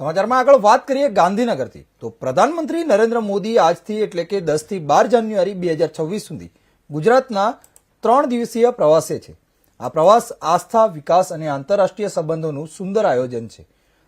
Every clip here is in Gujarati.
સમાચારમાં આગળ વાત કરીએ ગાંધીનગરથી. તો પ્રધાનમંત્રી નરેન્દ્ર મોદી આજથી એટલે કે દસથી બાર જાન્યુઆરી બે હજાર છવ્વીસ સુધી ગુજરાતના ત્રણ દિવસીય પ્રવાસે છે. આ પ્રવાસ આસ્થા, વિકાસ અને આંતરરાષ્ટ્રીય સંબંધોનું સુંદર આયોજન છે.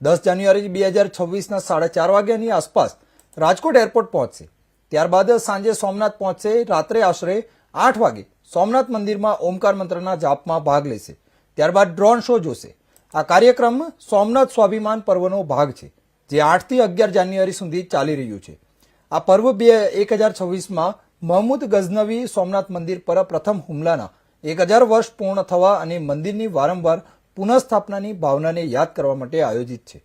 દસ જાન્યુઆરી બે હજાર છવ્વીસના સાડા ચાર વાગ્યાની આસપાસ રાજકોટ એરપોર્ટ પહોંચશે. ત્યારબાદ સાંજે સોમનાથ પહોંચશે, રાત્રે આશરે આઠ વાગે સોમનાથ મંદિરમાં ઓમકાર મંત્રના જાપમાં ભાગ લેશે. ત્યારબાદ ડ્રોન શો જોશે. આ કાર્યક્રમ સોમનાથ સ્વાભિમાન પર્વનો ભાગ છે, જે આઠથી અગિયાર જાન્યુઆરી સુધી ચાલી રહ્યું છે. આ પર્વ બે એક હજાર છવ્વીસમાં મહમૂદ ગઝનવી સોમનાથ મંદિર પર પ્રથમ હુમલાના એક હજાર વર્ષ પૂર્ણ થવા અને મંદિરની વારંવાર પુનઃસ્થાપનાની ભાવનાને યાદ કરવા માટે આયોજિત છે.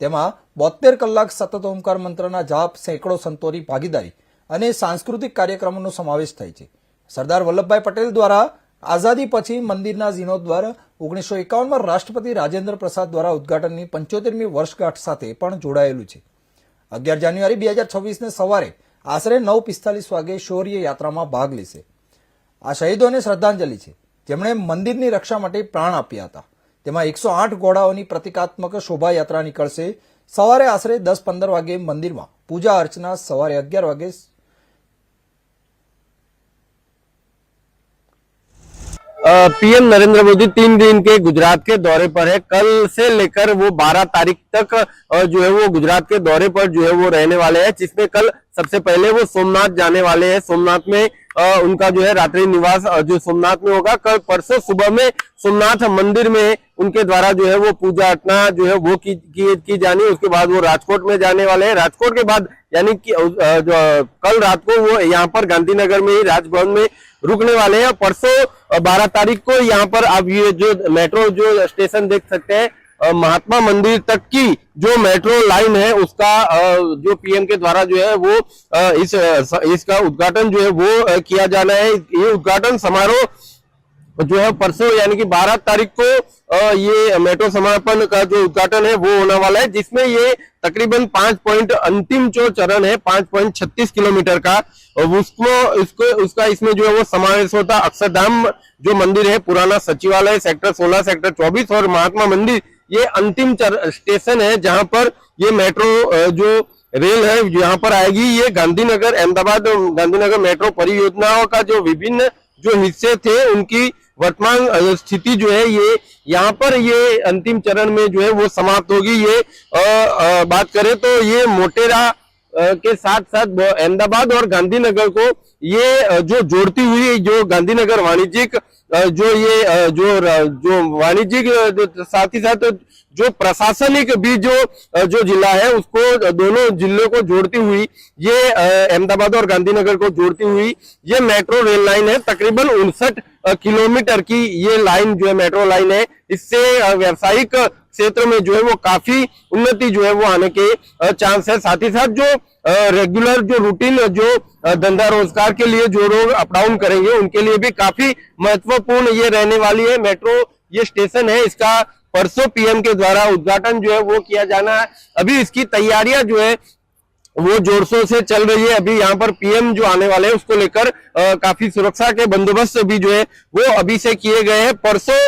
તેમાં બોતેર કલાક સતત ઓમકાર મંત્રના જાપ, સેંકડો સંતોની ભાગીદારી અને સાંસ્કૃતિક કાર્યક્રમોનો સમાવેશ થાય છે. સરદાર વલ્લભભાઈ પટેલ દ્વારા આઝાદી પછી મંદિરના જીર્ણોદ્વાર ઓગણીસો એકાવનમાં રાષ્ટ્રપતિ રાજેન્દ્ર પ્રસાદ દ્વારા ઉદઘાટનની પંચોતેરમી વર્ષગાંઠ સાથે પણ જોડાયેલું છે. અગિયાર જાન્યુઆરી બે હજાર છવ્વીસને સવારે આશરે નવ પિસ્તાલીસ વાગે શૌર્ય યાત્રામાં ભાગ લેશે. આ શહીદોને શ્રદ્ધાંજલિ છે. જેમણે મંદિરની રક્ષા માટે પ્રાણ આપ્યા હતા. તેમાં એકસો આઠ ઘોડાઓની પ્રતિકાત્મક શોભાયાત્રા નીકળશે. સવારે આશરે દસ પંદર વાગે મંદિરમાં પૂજા અર્ચના, સવારે અગિયાર વાગે पीएम नरेंद्र मोदी तीन दिन के गुजरात के दौरे पर है। कल से लेकर वो 12 तारीख तक जो है वो गुजरात के दौरे पर जो है वो रहने वाले हैं जिसमें कल सबसे पहले वो सोमनाथ जाने वाले हैं। सोमनाथ में उनका जो है रात्रि निवास जो सोमनाथ में होगा। कल परसों सुबह में सोमनाथ मंदिर में उनके द्वारा जो है वो पूजा अर्चना जो है वो की, की, की जानी। उसके बाद वो राजकोट में जाने वाले हैं। राजकोट के बाद यानी कि कल रात को वो यहाँ पर गांधीनगर में ही राजभवन में रुकने वाले हैं। परसों बारह तारीख को यहाँ पर आप ये जो मेट्रो, जो स्टेशन देख सकते हैं महात्मा मंदिर तक की जो मेट्रो लाइन है, उसका जो पीएम के द्वारा जो है वो इस इसका उद्घाटन जो है वो किया जाना है। ये उद्घाटन समारोह जो है परसों, यानी कि 12 तारीख को ये मेट्रो समापन का जो उद्घाटन है, वो होने वाला है, जिसमें ये तकरीबन पाँच पॉइंट अंतिम जो चरण है, पाँच पॉइंट छत्तीस किलोमीटर का, और उसको उसका इसमें जो है वो समावेश होता अक्षरधाम, जो मंदिर है, पुराना सचिवालय, सेक्टर 16 सेक्टर 24 और महात्मा मंदिर, ये अंतिम स्टेशन है, जहाँ पर ये मेट्रो जो रेल है, यहाँ पर आएगी, ये गांधीनगर, अहमदाबाद गांधीनगर मेट्रो परियोजनाओं का जो विभिन्न जो हिस्से थे उनकी वर्तमान स्थिति जो है ये यहाँ पर ये अंतिम चरण में जो है वो समाप्त होगी। ये अ, अ, बात करें तो ये मोटेरा के साथ साथ अहमदाबाद और गांधीनगर को ये जो जोड़ती हुई जो गांधीनगर वाणिज्यिक जो ये जो जो वाणिज्यिक साथ ही साथ जो प्रशासनिक भी जो जो जिला है, उसको दोनों जिलों को जोड़ती हुई, ये अहमदाबाद और गांधीनगर को जोड़ती हुई ये मेट्रो रेल लाइन है। तकरीबन उनसठ किलोमीटर की ये लाइन जो है, मेट्रो लाइन है। इससे व्यावसायिक क्षेत्र में जो है, वो काफ़ी उन्नति जो है, वो आने के चांस है। साथ ही साथ जो रेगुलर जो रूटीन जो धंधा रोज़गार के लिए जो लोग अप डाउन करेंगे, उनके लिए भी काफ़ी महत्वपूर्ण ये रहने वाली है। मेट्रो ये स्टेशन है, इसका परसों पीएम के द्वारा उद्घाटन जो है वो किया जाना है। अभी इसकी तैयारियाँ जो है, वो ज़ोर शोर से चल रही है। अभी यहाँ पर पीएम जो आने वाले हैं, उसको लेकर काफ़ी सुरक्षा के बंदोबस्त भी जो है, वो अभी से किए गए हैं। परसों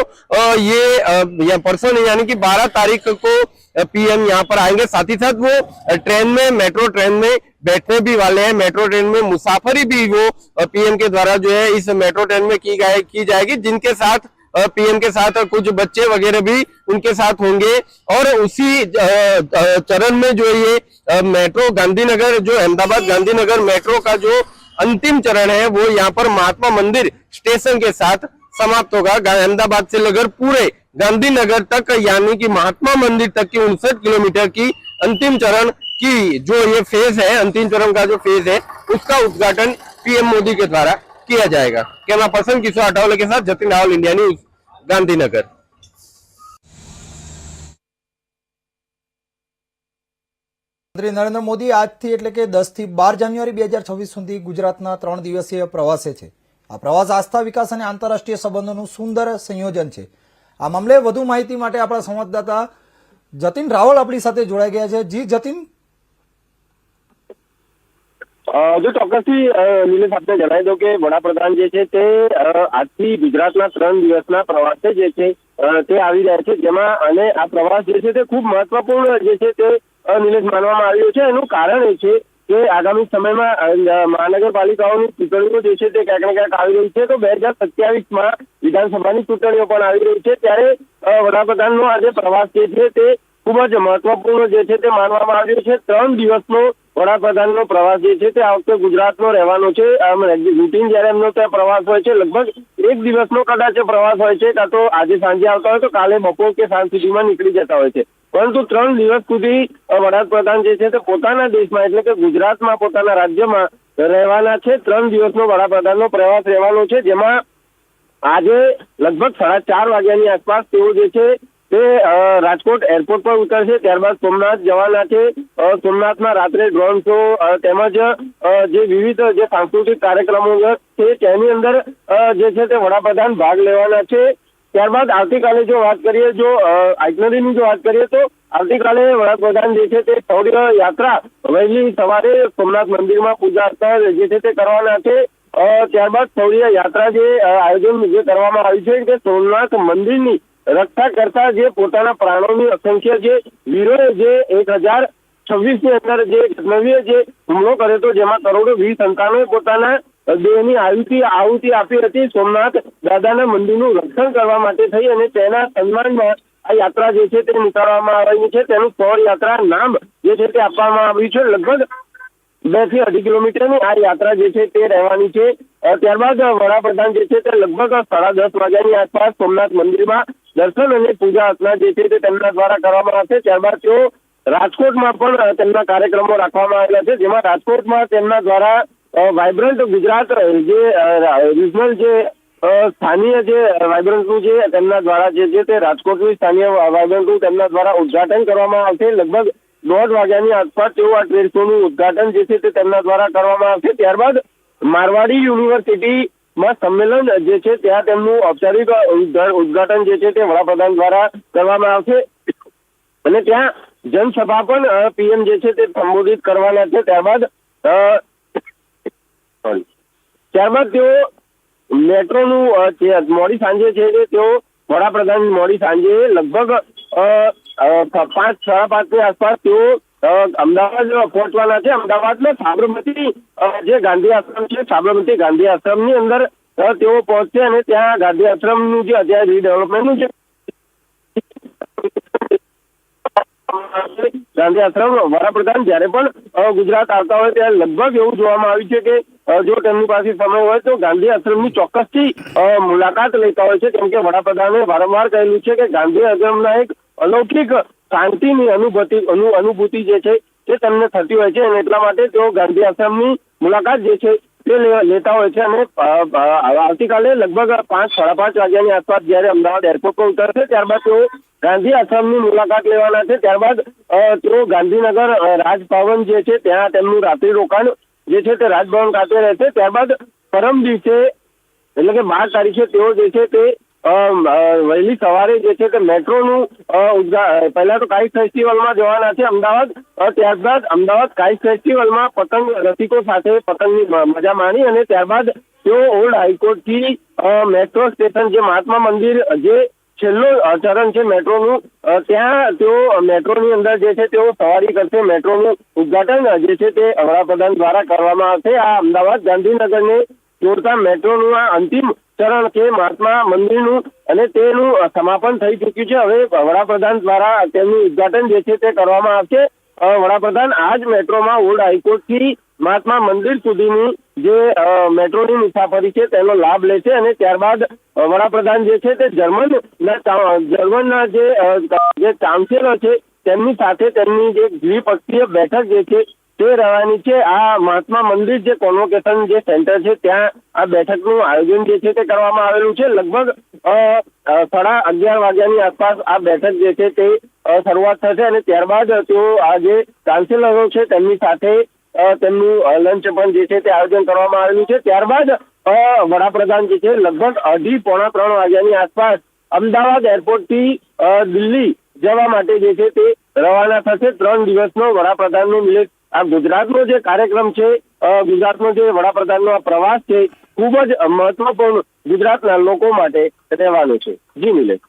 ये या परसों नहीं, यानी कि 12 तारीख को पीएम यहाँ पर आएँगे। साथ ही साथ वो ट्रेन में, मेट्रो ट्रेन में बैठने भी वाले हैं। मेट्रो ट्रेन में मुसाफरी भी वो पीएम के द्वारा जो है, इस मेट्रो ट्रेन में की की जाएगी, जिनके साथ पीएम के साथ कुछ बच्चे वगैरह भी उनके साथ होंगे। और उसी चरण में जो ये मेट्रो गांधीनगर, जो अहमदाबाद गांधीनगर मेट्रो का जो अंतिम चरण है, वो यहाँ पर महात्मा मंदिर स्टेशन के साथ समाप्त होगा। अहमदाबाद से लेकर पूरे गांधीनगर तक, यानी कि महात्मा मंदिर तक की उनसठ किलोमीटर की अंतिम चरण की जो ये फ़ेज़ है, अंतिम चरण का जो फ़ेज़ है, उसका उद्घाटन पीएम मोदी के द्वारा किया जाएगा कैमरा पर्सन किशोर अटावले के साथ जतिन रावल इंडिया न्यूज गांधीनगर પ્રધાનમંત્રી નરેન્દ્ર મોદી આજથી એટલે કે દસથી બાર જાન્યુઆરી બે હજાર છવ્વીસ સુધી ગુજરાતના ત્રણ દિવસીય પ્રવાસે છે આ પ્રવાસ આસ્થા વિકાસ અને આંતરરાષ્ટ્રીય સંબંધોનું સુંદર સંયોજન છે આ મામલે વધુ માહિતી માટે આપણા સંવાદદાતા જતીન રાવલ આપણી સાથે જોડાઈ ગયા છે જી જતીન અ, જો ચોક્કસથી નિલેશ આપને જણાવી દઉં કે વડાપ્રધાન જે છે તે આજથી ગુજરાતના ત્રણ દિવસના પ્રવાસે જે છે તે આવી રહ્યા છે. જેમાં અને આ પ્રવાસ જે છે તે ખૂબ મહત્વપૂર્ણ જે છે તે નિલેશ માનવામાં આવ્યો છે. એનું કારણ એ છે કે આગામી સમયમાં મહાનગરપાલિકાઓની ચૂંટણીઓ જે છે તે ક્યાંક ને ક્યાંક આવી રહી છે. તો બે હજાર સત્યાવીસમાં વિધાનસભાની ચૂંટણીઓ પણ આવી રહી છે. ત્યારે વડાપ્રધાનનો આ જે પ્રવાસ જે છે તે ખૂબ જ મહત્વપૂર્ણ જે છે તે માનવામાં આવ્યો છે. ત્રણ દિવસનો વડાપ્રધાનનો પ્રવાસ જે છે તે આ વખતે ગુજરાતનો રહેવાનો છે. આમ રૂટીન જયારે એમનો ત્યાં પ્રવાસ હોય છે, લગભગ એક દિવસનો કદાચ પ્રવાસ હોય છે, કાં તો આજે સાંજે આવતા હોય તો કાલે બપોર કે સાંજ સુધીમાં નીકળી જતા હોય છે. પરંતુ ત્રણ દિવસ સુધી વડાપ્રધાન જે છે તે પોતાના દેશમાં એટલે કે ગુજરાતમાં પોતાના રાજ્યમાં રહેવાના છે. ત્રણ દિવસનો વડાપ્રધાનનો પ્રવાસ રહેવાનો છે, જેમાં આજે લગભગ સાડા ચાર વાગ્યાની આસપાસ તેઓ જે છે તે રાજકોટ એરપોર્ટ પર ઉતરશે, ત્યારબાદ સોમનાથ જવાના છે સોમનાથમાં રાત્રે ડ્રોન શો તેમજ જે વિવિધ જે સાંસ્કૃતિક કાર્યક્રમો છે તેની અંદર જે છે તે વડાપ્રધાન ભાગ લેવાના છે. ત્યારબાદ આવતીકાલે જો વાત કરીએ, જો આઇટનરીની જો વાત કરીએ, તો આવતીકાલે વડાપ્રધાન જે છે તે શૌર્ય યાત્રા વહેલી સવારે સોમનાથ મંદિરમાં પૂજા અર્ચના જે છે તે કરવાના છે. ત્યારબાદ શૌર્ય યાત્રા જે આયોજન જે કરવામાં આવ્યું છે કે સોમનાથ મંદિરની રક્ષા કરતા જે પોતાના પ્રાણોની અસંખ્ય જે વીરોએ જે એક હજાર છવ્વીસની અંદર જે નવીએ જે હુમલો કર્યો હતો, જેમાં કરોડો વીર સંતાનોએ પોતાના દેહની આયુતિ આહુતિ આપી હતી. સોમનાથ દાદાના મંદિરનું રક્ષણ કરવા માટે થઈ અને તેના સન્માનમાં આ યાત્રા જે છે તે નીકાળવામાં આવી છે. તેનું સૌર યાત્રા નામ જે છે તે આપવામાં આવ્યું છે. લગભગ બેથી અઢી કિલોમીટરની આ યાત્રા જે છે તે રહેવાની છે. ત્યારબાદ વડાપ્રધાન જે છે તે લગભગ સાડા દસ વાગ્યાની આસપાસ સોમનાથ મંદિરમાં દર્શન અને પૂજા અર્ચના જે છે તે તેમના દ્વારા કરવામાં આવશે. ત્યારબાદ તેઓ રાજકોટમાં પણ તેમના કાર્યક્રમો રાખવામાં આવેલા છે, જેમાં રાજકોટમાં તેમના દ્વારા વાઇબ્રન્ટ ગુજરાત જે રિજનલ જે સ્થાનીય જે વાઇબ્રન્ટનું જે તેમના દ્વારા જે છે તે રાજકોટની સ્થાનીય વાઇબ્રન્ટનું તેમના દ્વારા ઉદ્ઘાટન કરવામાં આવશે. લગભગ દોઢ વાગ્યાની આસપાસ તેઓ આ ટ્રેડ શોનું ઉદ્ઘાટન જે છે તે તેમના દ્વારા કરવામાં આવશે. ત્યારબાદ મારવાડી યુનિવર્સિટીમાં સંમેલન જે છે ત્યાં તેમનું ઔપચારિક ઉદઘાટન જે છે તે વડાપ્રધાન દ્વારા કરવામાં આવશે. અને ત્યાં જનસભા પણ પીએમ જે છે તે સંબોધિત કરવાના છે. ત્યારબાદ ત્યારબાદ તેઓ મેટ્રોનું મોડી સાંજે છે તે તેઓ વડાપ્રધાન મોડી સાંજે લગભગ પાંચ, સાડા પાંચની આસપાસ તેઓ અમદાવાદ પહોંચવાના છે. અમદાવાદમાં સાબરમતી જે ગાંધી આશ્રમ છે, સાબરમતી ગાંધી આશ્રમની અંદર તેઓ પહોંચશે અને ત્યાં ગાંધી આશ્રમનું જે અત્યારે રીડેવલપમેન્ટનું છે ગાંધી આશ્રમ વડાપ્રધાન જ્યારે પણ ગુજરાત આવતા હોય ત્યારે લગભગ એવું જોવામાં આવ્યું છે કે જો તેમની પાસે સમય હોય તો ગાંધી આશ્રમની ચોક્કસથી મુલાકાત લેતા હોય છે. કેમ કે વડાપ્રધાને વારંવાર કહેલું છે કે ગાંધી આશ્રમના એક અલૌકિક શાંતિની અનુભૂતિ, અનુ, અનુભૂતિ જે છે તે તેમને થતી હોય છે અને એટલા માટે તેઓ ગાંધી આશ્રમની મુલાકાત જે છે તે લેતા હોય છે અને આવતીકાલે લગભગ પાંચ, સાડા પાંચ વાગ્યાની આસપાસ જ્યારે અમદાવાદ એરપોર્ટ પર ઉતરશે, ત્યારબાદ તેઓ ગાંધી આશ્રમની મુલાકાત લેવાના છે. ત્યારબાદ તેઓ ગાંધીનગર રાજભવન જે છે ત્યાં તેમનું રાત્રિ રોકાણ જે છે તે રાજભવન ખાતે રહેશે. ત્યારબાદ પરમ દિવસે એટલે કે બાર તારીખે તેઓ જે છે તે વહેલી સવારે જે છે તે મેટ્રોનું પહેલા તો કાઇટ ફેસ્ટિવલમાં જવાના છે અમદાવાદ ત્યારબાદ અમદાવાદ કાઇટ ફેસ્ટિવલમાં પતંગ રસિકો સાથે પતંગની મજા માણી અને ત્યારબાદ તેઓ ઓલ્ડ હાઈકોર્ટથી મેટ્રો સ્ટેશન જે મહાત્મા મંદિર, જે છેલ્લો ચરણ છે મેટ્રોનું ત્યાં તેઓ મેટ્રોની અંદર જે છે તેઓ સવારી કરશે, મેટ્રોનું ઉદ્ઘાટન જે છે તે વડાપ્રધાન દ્વારા કરવામાં આવશે. આ અમદાવાદ ગાંધીનગરને જોડતા મેટ્રોનું આ અંતિમ ચરણ કે મહાત્મા મંદિરનું અને તેનું સમાપન થઈ ચૂક્યું છે. હવે વડાપ્રધાન દ્વારા તેનું ઉદઘાટન જે છે તે કરવામાં આવશે. વડાપ્રધાન આ જ મેટ્રોમાં ઓલ્ડ હાઈકોર્ટથી મહાત્મા મંદિર સુધીની જે મેટ્રોની મુસાફરી છે તેનો લાભ લેશે અને ત્યારબાદ વડાપ્રધાન જે છે તે જર્મન જર્મનના જે જે ચાન્સેલર છે તેમની સાથે તેમની જે દ્વિપક્ષીય બેઠક જે છે તે રહેવાની છે. આ મહાત્મા મંદિર જે કોન્વોકેશન જે સેન્ટર છે, ત્યાં આ બેઠકનું આયોજન જે છે તે કરવામાં આવેલું છે. લગભગ સાડા અગિયાર વાગ્યાની આસપાસ આ બેઠક જે છે તે શરૂઆત થશે અને ત્યારબાદ તેઓ આ જે ચાન્સેલરો છે તેમની સાથે તેમનું લંચ પણ જે છે તે આયોજન કરવામાં આવેલું છે. ત્યારબાદ વડાપ્રધાન જે છે લગભગ અઢી પોણા ત્રણ વાગ્યાની આસપાસ અમદાવાદ એરપોર્ટથી દિલ્હી જવા માટે જે છે તે રવાના થશે. ત્રણ દિવસનો વડાપ્રધાનનું મિલે આ ગુજરાતનો જે કાર્યક્રમ છે ગુજરાતનો જે વડાપ્રધાનનો આ પ્રવાસ છે, ખૂબ જ મહત્વપૂર્ણ ગુજરાતના લોકો માટે રહેવાનો છે. જી નિલેશ.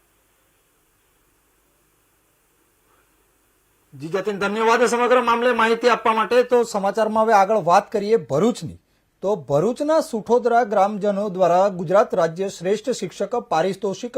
જી જતીન, ધન્યવાદ સમગ્ર મામલે માહિતી આપવા માટે. તો સમાચારમાં હવે આગળ વાત કરીએ ભરૂચની. તો ભરૂચના સુઠોદરા ગ્રામજનો દ્વારા ગુજરાત રાજ્ય શ્રેષ્ઠ શિક્ષક પારિતોષિક